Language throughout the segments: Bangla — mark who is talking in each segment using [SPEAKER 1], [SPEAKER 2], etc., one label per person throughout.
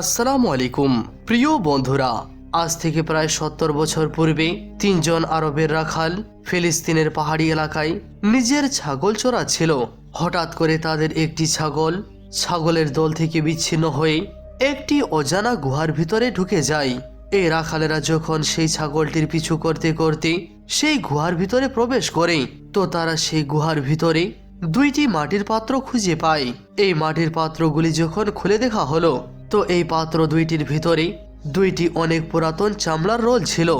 [SPEAKER 1] আসসালামু আলাইকুম। প্রিয় বন্ধুরা, আজ থেকে প্রায় সত্তর বছর পূর্বে তিনজন আরবের রাখাল ফিলিস্তিনের পাহাড়ি এলাকায় নিজের ছাগল চড়াচ্ছিল হঠাৎ করে তাদের একটি ছাগল ছাগলের দল থেকে বিচ্ছিন্ন হয়ে একটি অজানা গুহার ভিতরে ঢুকে যায়। এই রাখালেরা যখন সেই ছাগলটির পিছু করতে করতে সেই গুহার ভিতরে প্রবেশ করে, তো তারা সেই গুহার ভিতরে দুইটি মাটির পাত্র খুঁজে পায়। এই মাটির পাত্রগুলি যখন খুলে দেখা হলো তো এই পাত্র দুইটির ভিতরে দুইটি অনেক পুরাতন চামড়ার রোল ছিল,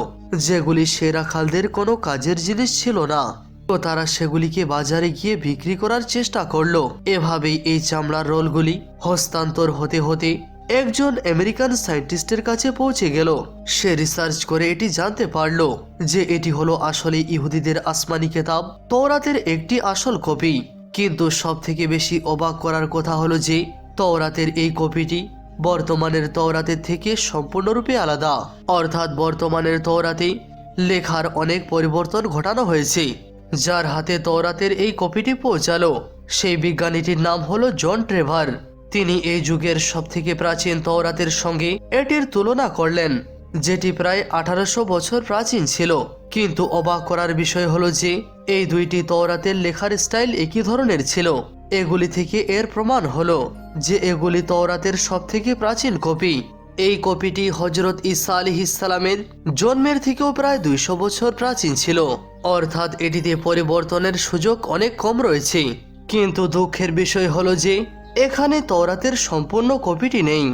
[SPEAKER 1] যেগুলি সেরা খালদের কোনো কাজের জিনিস ছিল না। তো তারা সেগুলিকে বাজারে গিয়ে বিক্রি করার চেষ্টা করল। এভাবেই এই চামড়ার রোলগুলি হস্তান্তর হতে হতে একজন আমেরিকান সায়েন্টিস্টের কাছে পৌঁছে গেল। সে রিসার্চ করে এটি জানতে পারল যে এটি হলো আসলে ইহুদিদের আসমানি কেতাব, তওরাতের একটি আসল কপি। কিন্তু সব থেকে বেশি অবাক করার কথা হলো যে তওরাতের এই কপিটি বর্তমানের তওরাতের থেকে সম্পূর্ণরূপে আলাদা। অর্থাৎ বর্তমানের তওরাতে লেখার অনেক পরিবর্তন ঘটানো হয়েছে। যার হাতে তওরাতের এই কপিটি পৌঁছালো, সেই বিজ্ঞানীটির নাম হলো জন ট্রেভার। তিনি এই যুগের সবথেকে প্রাচীন তওরাতের সঙ্গে এটির তুলনা করলেন, যেটি প্রায় আঠারোশো বছর প্রাচীন ছিল। কিন্তু অবাক করার বিষয় হলো যে, এই দুইটি তওরাতের লেখার স্টাইল একই ধরনের ছিল। এগুলি থেকে এর প্রমাণ হলো যে এগুলি তওরাতের সবথেকে প্রাচীন কপি। এই কপিটি হজরত ইসা আলি ইসালামের জন্মের থেকেও প্রায় দুইশো বছর প্রাচীন ছিল। অর্থাৎ এটিতে পরিবর্তনের সুযোগ অনেক কম রয়েছে। কিন্তু দুঃখের বিষয় হলো যে এখানে তওরাতের সম্পূর্ণ কপিটি নেই।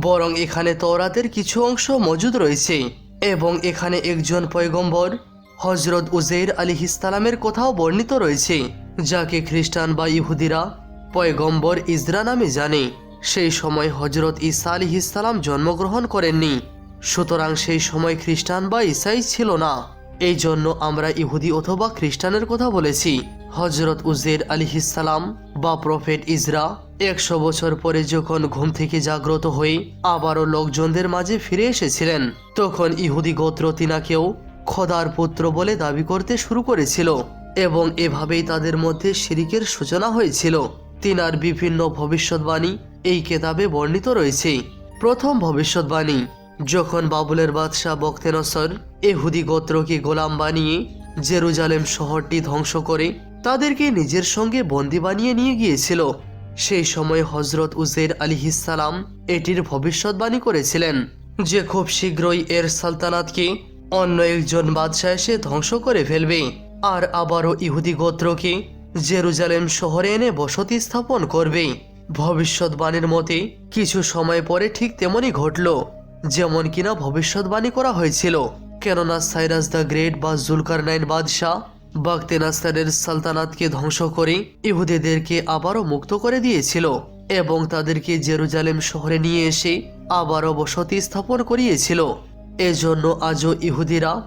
[SPEAKER 1] বরং এখানে তওরাতের কিছু অংশ মজুদ রয়েছে এবং এখানে একজন পয়গম্বর হজরত উজের আলী ইসলামের কথাও বর্ণিত রয়েছে। যাকে খ্রিস্টান বা ইহুদিরা পয়গম্বর ইজরা নামে জানে, সেই সময় হজরত ঈসা আলী ইসলাম জন্মগ্রহণ করেননি। সুতরাং সেই সময় খ্রিস্টান বা ইসাই ছিল না। এই জন্য আমরা ইহুদি অথবা খ্রিস্টানের কথা বলেছি। হজরত উজের আলী ইসালাম বা প্রফেট ইজরা একশো বছর পরে যখন ঘুম থেকে জাগ্রত হয়ে আবারও লোকজনদের মাঝে ফিরে এসেছিলেন, তখন ইহুদি গোত্র তিনাকেও খোদার পুত্র বলে দাবি করতে শুরু করেছিল। এবং এভাবেই তাদের মধ্যে শিরিকের সূচনা হয়েছিল। তিনার বিভিন্ন ভবিষ্যৎবাণী এই কেতাবে বর্ণিত রয়েছে। প্রথম ভবিষ্যৎবাণী, যখন বাবুলের বাদশাহ বক্তেনসর এহুদি গোত্রকে গোলাম বানিয়ে জেরুজালেম শহরটি ধ্বংস করে তাদেরকে নিজের সঙ্গে বন্দি বানিয়ে নিয়ে গিয়েছিল। সেই সময় হজরত উজের আলী সালাম এটির ভবিষ্যৎবাণী করেছিলেন যে খুব শীঘ্রই এর সালতানাতকে অন্য একজন বাদশাহ এসে ধ্বংস করে ফেলবে। আর আবারও ইহুদি গোত্রকে জেরুজালেম শহরে এনে বসতি স্থাপন করবে? ভবিষ্যৎবাণীর মতে, কিছু সময় পরে ঠিক তেমনই ঘটল, যেমন কিনা ভবিষ্যৎবাণী করা হয়েছিল। কেননা সাইরাস দ্য গ্রেট বা জুলকার নাইন বাদশাহ বাগতেনাস্তানের সালতানাতকে ধ্বংস করে ইহুদিদেরকে আবারও মুক্ত করে দিয়েছিল এবং তাদেরকে জেরুজালেম শহরে নিয়ে এসে আবারও বসতি স্থাপন করিয়েছিল। এজন্য আজও ইহুদিরা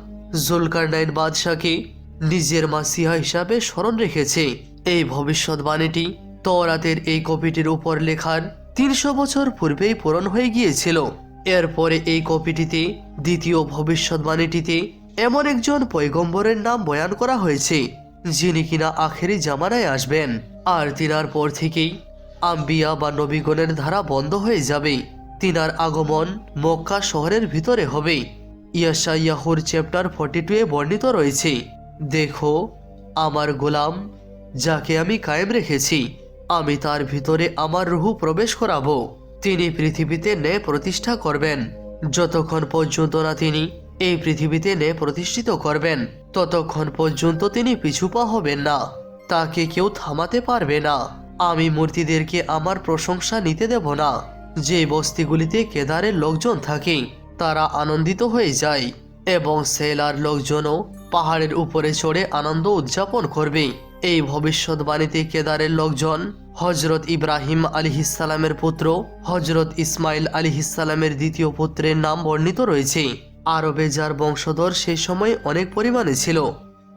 [SPEAKER 1] জুলকার নাইন বাদশাকে নিজের মাসিহা হিসাবে স্মরণ রেখেছে। এই ভবিষ্যৎবাণীটি তরাতের এই কপিটির উপর লেখার তিনশো বছর পূর্বেই পূরণ হয়ে গিয়েছিল। এরপরে এই কপিটিতে দ্বিতীয় ভবিষ্যৎবাণীটিতে এমন একজন পৈগম্বরের নাম বয়ান করা হয়েছে, যিনি কিনা আখেরি জামানায় আসবেন। আর তিনার পর থেকেই আম্বিয়া বা নবীগণের ধারা বন্ধ হয়ে যাবে। তিনার আগমন মক্কা শহরের ভিতরে হবে। ইয়াশা ইয়াহুর চ্যাপ্টার ফর্টি টু এ বর্ণিত রয়েছে। দেখো, আমার গোলাম, যাকে আমি কায়েম রেখেছি, আমি তার ভিতরে আমার রুহু প্রবেশ করাবো। তিনি পৃথিবীতে ন্যায় প্রতিষ্ঠা করবেন। যতক্ষণ পর্যন্ত না তিনি এই পৃথিবীতে ন্যায় প্রতিষ্ঠিত করবেন, ততক্ষণ পর্যন্ত তিনি পিছুপা হবেন না। তাকে কেউ থামাতে পারবে না। আমি মূর্তিদেরকে আমার প্রশংসা নিতে দেব না। যে বস্তিগুলিতে কেদারের লোকজন থাকে, তারা আনন্দিত হয়ে যায়, এবং সেলার লোকজনও পাহাড়ের উপরে চড়ে আনন্দ উদযাপন করবে। এই ভবিষ্যৎবাণীতে কেদারের লোকজন হজরত ইব্রাহিম আলী আলিহিসালামের পুত্র হজরত ইসমাইল আলিহিসালামের দ্বিতীয় পুত্রের নাম বর্ণিত রয়েছে। আরবে যার বংশধর সেই সময় অনেক পরিমাণে ছিল।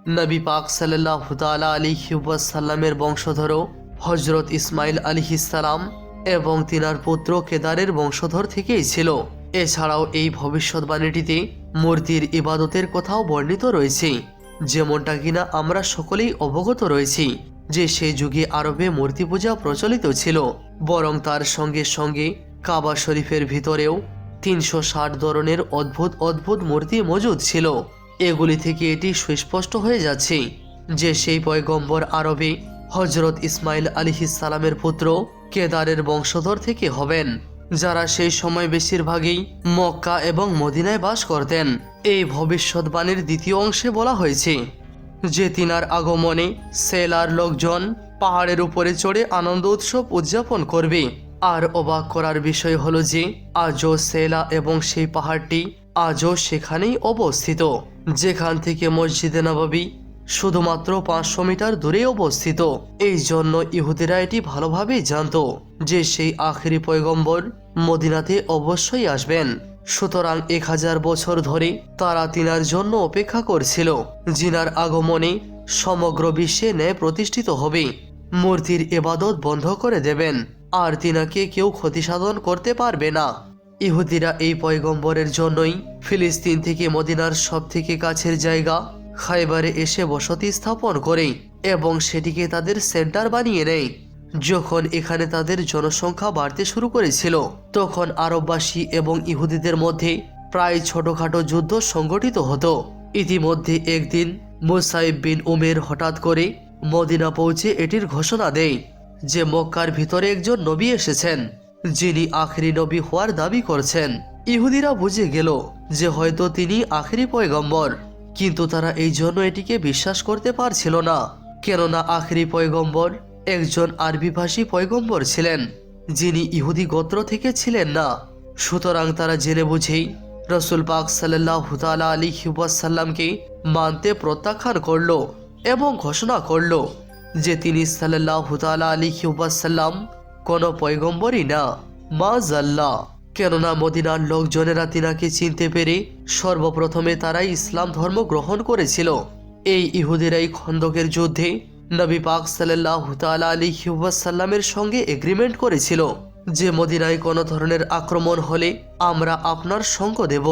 [SPEAKER 1] নবী পাক সাল্লাহ তালা আলী সাল্লামের বংশধরও হজরত ইসমাইল আলী আলিহিসালাম এবং তিনার পুত্র কেদারের বংশধর থেকেই ছিল। এছাড়াও এই ভবিষ্যৎবাণীটিতে মূর্তির ইবাদতের কথাও বর্ণিত রয়েছে। যেমনটা কিনা আমরা সকলেই অবগত রয়েছি যে সেই যুগে আরবে মূর্তি পূজা প্রচলিত ছিল, বরং তার সঙ্গে সঙ্গে কাবা শরীফের ভিতরেও তিনশো ষাট ধরনের অদ্ভুত অদ্ভুত মূর্তি মজুদ ছিল। এগুলি থেকে এটি সুস্পষ্ট হয়ে যাচ্ছে যে সেই পয়গম্বর আরবে হজরত ইসমাইল সালামের পুত্র কেদারের বংশধর থেকে হবেন। যারা সেই সময় বেশিরভাগই মক্কা এবং মদিনায় বাস করতেন। এই ভবিষ্যৎবাণীর দ্বিতীয় অংশে বলা হয়েছে যে তিনার আগমনে সেলার লোকজন পাহাড়ের উপরে চড়ে আনন্দ উৎসব উদযাপন করবে। আর অবাক করার বিষয় হলো যে আজও সেলা এবং সেই পাহাড়টি আজও সেখানেই অবস্থিত। যেখান থেকে মসজিদে নবাবী শুধুমাত্র পাঁচশো মিটার দূরে অবস্থিত। এই জন্য ইহুদিরা এটি ভালোভাবেই জানত যে সেই আখেরি পয়গম্বর মদিনাতে অবশ্যই আসবেন। সুতরাং এক হাজার বছর ধরে তারা তিনার জন্য অপেক্ষা করছিল, জিনার আগমনে সমগ্র বিশ্বে ন্যায় প্রতিষ্ঠিত হবে। মূর্তির এবাদত বন্ধ করে দেবেন, আর তিনাকে কেউ ক্ষতি সাধন করতে পারবে না। ইহুদিরা এই পয়গম্বরের জন্যই ফিলিস্তিন থেকে মদিনার সব থেকে কাছের জায়গা খাইবারে এসে বসতি স্থাপন করে এবং সেটিকে তাদের সেন্টার বানিয়ে নেয়। যখন এখানে তাদের জনসংখ্যা বাড়তে শুরু করেছিল, তখন আরববাসী এবং ইহুদিদের মধ্যে প্রায় ছোটখাটো যুদ্ধ সংগঠিত হতো। ইতিমধ্যে একদিন মুসাইব বিন উমের হঠাৎ করে মদিনা পৌঁছে এটির ঘোষণা দেয় যে মক্কার ভিতরে একজন নবী এসেছেন, যিনি আখরি নবী হওয়ার দাবি করছেন। ইহুদিরা বুঝে গেল যে হয়তো তিনি আখরি পয়গম্বর। কিন্তু তারা এই জন্য এটিকে বিশ্বাস করতে পারছিল না। কেননা আখরি পয়গম্বর একজন আরবিভাষী পয়গম্বর ছিলেন, যিনি ইহুদি গোত্র থেকে ছিলেন না। সুতরাং তারা জেনে বুঝেই রসুল পাক সাল্লাহ তালা আলী হিবাসাল্লামকে মানতে প্রত্যাখ্যান করল এবং ঘোষণা করল যে তিনি সাল্লাহ তালা আলী হিবাসাল্লাম কোনো পয়গম্বরই না। মা জাল্লা কেননা মদিনার লোকজনেরা তিনাকে চিনতে পেরে সর্বপ্রথমে তারাই ইসলাম ধর্ম গ্রহণ করেছিল। এই ইহুদিরাই খন্দকের যুদ্ধে নবী পাক সাল্লাহ তালা আলী হিউবাসাল্লামের সঙ্গে এগ্রিমেন্ট করেছিল যে মদিনায় কোনো ধরনের আক্রমণ হলে আমরা আপনার সঙ্গ দেব।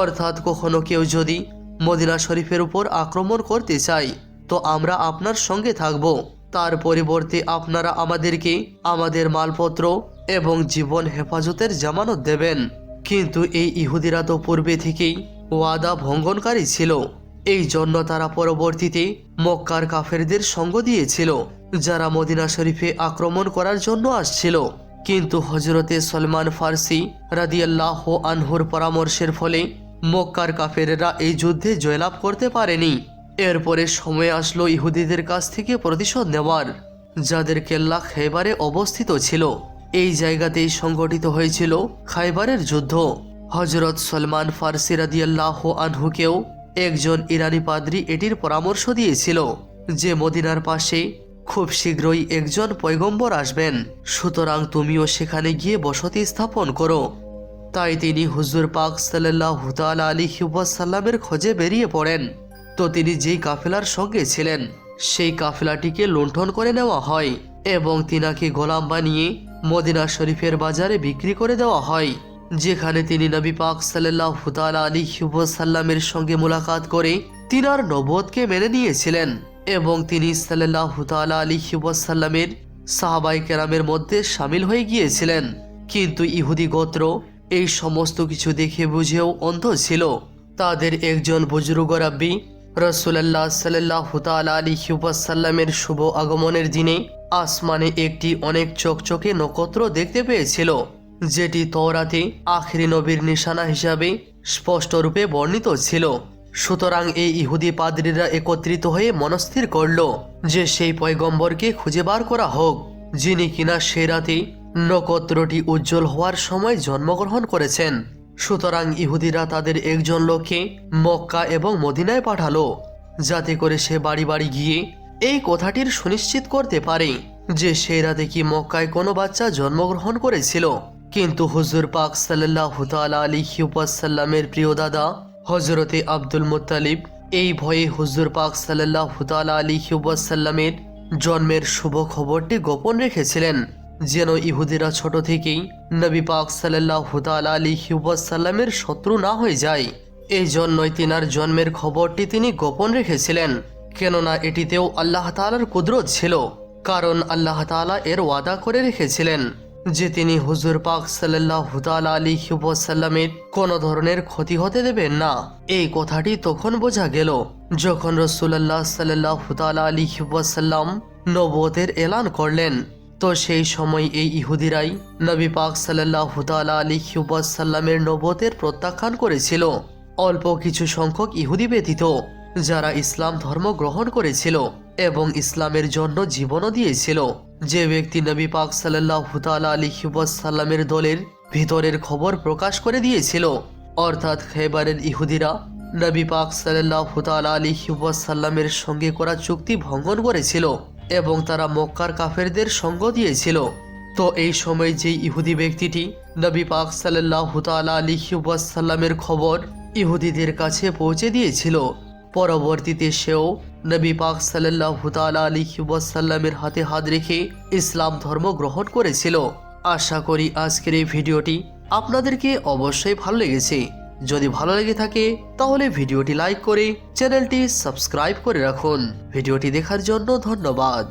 [SPEAKER 1] অর্থাৎ কখনো কেউ যদি মদিনা শরীফের উপর আক্রমণ করতে চায়, তো আমরা আপনার সঙ্গে থাকব। তার পরিবর্তে আপনারা আমাদেরকে আমাদের মালপত্র এবং জীবন হেফাজতের জামানত দেবেন। কিন্তু এই ইহুদিরা তো পূর্বে থেকেই ওয়াদা ভঙ্গনকারী ছিল। এই জন্য তারা পরবর্তীতে মক্কার কাফেরদের সঙ্গ দিয়েছিল, যারা মদিনা শরীফে আক্রমণ করার জন্য আসছিল। কিন্তু হজরতে সলমান ফার্সি রাদিয়াল্লাহ আনহুর পরামর্শের ফলে মক্কার কাফেরেরা এই যুদ্ধে জয়লাভ করতে পারেনি। এরপরে সময় আসলো ইহুদিদের কাছ থেকে প্রতিশোধ নেওয়ার যাদের কেল্লা খেবারে অবস্থিত ছিল। এই জায়গাতেই সংগঠিত হয়েছিল খাইবারের যুদ্ধ। হজরত সলমান ফার্সি রাদিয়াল্লাহ আনহুকেও একজন ইরানি পাদ্রী এটির পরামর্শ দিয়েছিল যে, মদিনার পাশে খুব শীঘ্রই একজন পয়গম্বর আসবেন, সুতরাং তুমিও সেখানে গিয়ে বসতি স্থাপন করো। তাই তিনি হুজুর পাক সাল্লাহ তালা আলী হিবাসাল্লামের খোঁজে বেরিয়ে পড়েন। তো তিনি যেই কাফেলার সঙ্গে ছিলেন, সেই কাফেলাটিকে লুণ্ঠন করে নেওয়া হয় এবং তিনাকে গোলাম বানিয়ে মদিনা শরীফের বাজারে বিক্রি করে দেওয়া হয়, যেখানে তিনি নবী পাক সাল্লাহ আলী হিবাসাল্লামের সঙ্গে মোলাকাত করে তিনার নবদকে মেনে নিয়েছিলেন এবং তিনি সাল্লাহ তালা আলী হিবাসাল্লামের সাহাবাই কেরামের মধ্যে সামিল হয়ে গিয়েছিলেন। কিন্তু ইহুদি গোত্র এই সমস্ত কিছু দেখে বুঝেও অন্ধ ছিল। তাদের একজন বুজুর্গ রাব্বি রসুল্লাহ সাল্লাহ তালা আলী হিবাসাল্লামের শুভ আগমনের দিনে আসমানে একটি অনেক চকচকে নক্ষত্র দেখতে পেয়েছিল, যেটি তওরাতে আখরি নবীর নিশানা হিসাবে স্পষ্টরূপে বর্ণিত ছিল। সুতরাং এই ইহুদি পাদ্রীরা একত্রিত হয়ে মনস্থির করল যে সেই পয়গম্বরকে খুঁজে বার করা হোক, যিনি কিনা সে রাতে নক্ষত্রটি উজ্জ্বল হওয়ার সময় জন্মগ্রহণ করেছেন। সুতরাং ইহুদিরা তাদের একজন লোককে মক্কা এবং মদিনায় পাঠালো, যাতে করে সে বাড়ি বাড়ি গিয়ে এই কথাটির সুনিশ্চিত করতে পারে যে সেই রাতে কি মক্কায় কোনো বাচ্চা জন্মগ্রহণ করেছিল। কিন্তু হুজুর পাক সাল্লাহ তালা আলী হিউপাসাল্লামের প্রিয় দাদা হজরতে আব্দুল মুত্তালিব, এই ভয়ে হুজুর পাক সাল্লাহ তালা আলী হিউবাসাল্লামের জন্মের শুভ খবরটি গোপন রেখেছিলেন, যেন ইহুদিরা ছোট থেকেই নবী পাক সাল্লাহ তালা আলী হিউবাসাল্লামের শত্রু না হয়ে যায়। এই জন্যই তিনার জন্মের খবরটি তিনি গোপন রেখেছিলেন। কেননা এটিতেও আল্লাহ তালার কুদরত ছিল, কারণ আল্লাহ তালা এর ওয়াদা করে রেখেছিলেন যে তিনি হুজুর পাক সাল্লাহ আলী সাল্লামের কোনো ধরনের ক্ষতি হতে দেবেন না। এই কথাটি তখন বোঝা গেল, যখন রসুল্লাহ সাল্লাহ হুতাল আলী সাল্লাম নবতের এলান করলেন। তো সেই সময় এই ইহুদিরাই নবী পাক সাল্লাহ হুতাল আলী সাল্লামের নবতের প্রত্যাখ্যান করেছিল। অল্প কিছু সংখ্যক ইহুদি ব্যতীত যারা ইসলাম ধর্ম গ্রহণ করেছিল এবং ইসলামের জন্য জীবনও দিয়েছিল। যে ব্যক্তি নবী পাক সাল্লাহ আলী সাল্লামের দলের ভিতরের খবর প্রকাশ করে দিয়েছিল, অর্থাৎ খেবারের ইহুদিরা নবী পাক সাল্লাহ আলী সাল্লামের সঙ্গে করা চুক্তি ভঙ্গন করেছিল এবং তারা মক্কার কাফেরদের সঙ্গ দিয়েছিল। তো এই সময় যে ইহুদি ব্যক্তিটি নবী পাক সাল্লাহ আলী সাল্লামের খবর ইহুদিদের কাছে পৌঁছে দিয়েছিল পরবর্তীতে সেও নবী পাক সাল্লাহ তালা আলী সাল্লামের হাতে হাত রেখে ইসলাম ধর্ম গ্রহণ করেছিল। আশা করি আজকের এই ভিডিওটি আপনাদেরকে অবশ্যই ভালো লেগেছে। যদি ভালো লেগে থাকে, তাহলে ভিডিওটি লাইক করে চ্যানেলটি সাবস্ক্রাইব করে রাখুন। ভিডিওটি দেখার জন্য ধন্যবাদ।